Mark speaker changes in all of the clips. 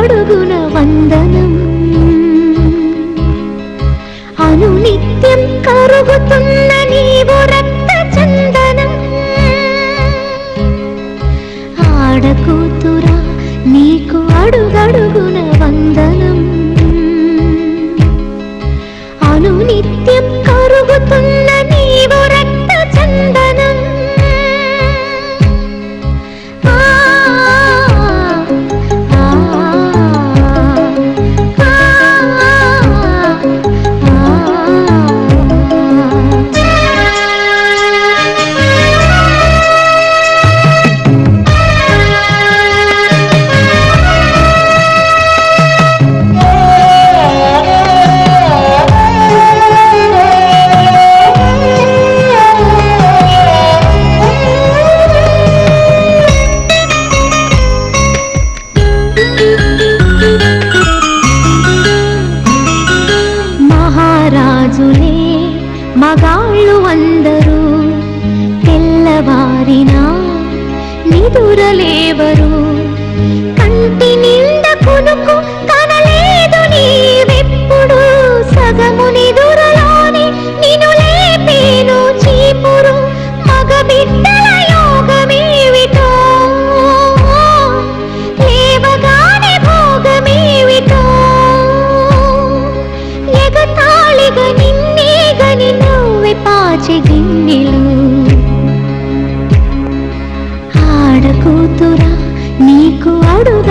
Speaker 1: అడుగడుగున వందనం. అను నిత్యం కరుగుతున్న నీవు రక్త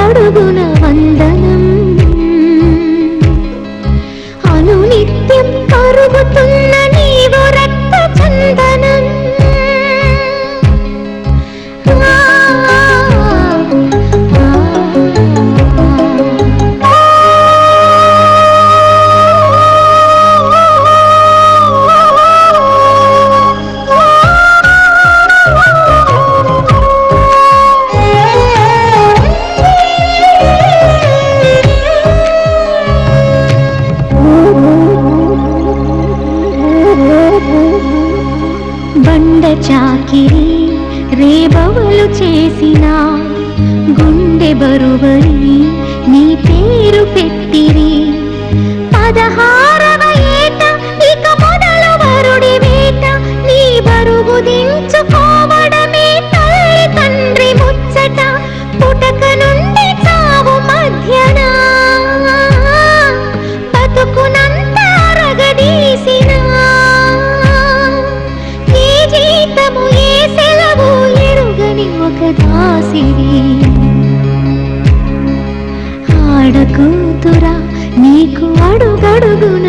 Speaker 1: అడుగడుగున వందనం. అను నిత్యం కరుగుతున్న బండ చాకిరి రేబవలు చేసిన గుండె బరువరి నీ పేరు పెట్టిరి. పదహారవ ఏట ఇక మొదలు వరుడి వేట నీ బరువు దించుకోవడమే తల్లి తండ్రి ముచ్చట. పుటక నుండి చావు మధ్యన బతుకునంత రగదీసి ఎరుగని ఒక దాసిరి ఆడకూతురా నీకు అడుగడుగున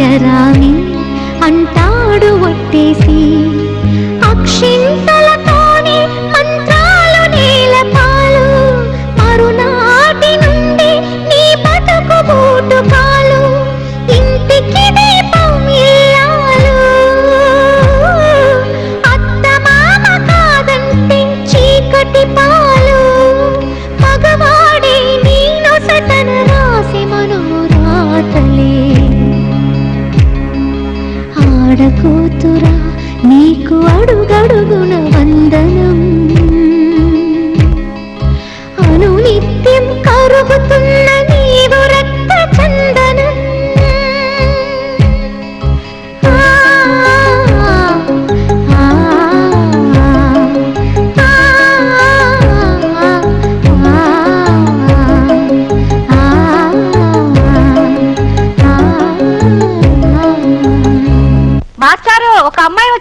Speaker 1: చరామి అంటాడు ఒట్టేసి ఆడకూతురా నీకు అడుగడుగున వందనం ఒక అమ్మాయి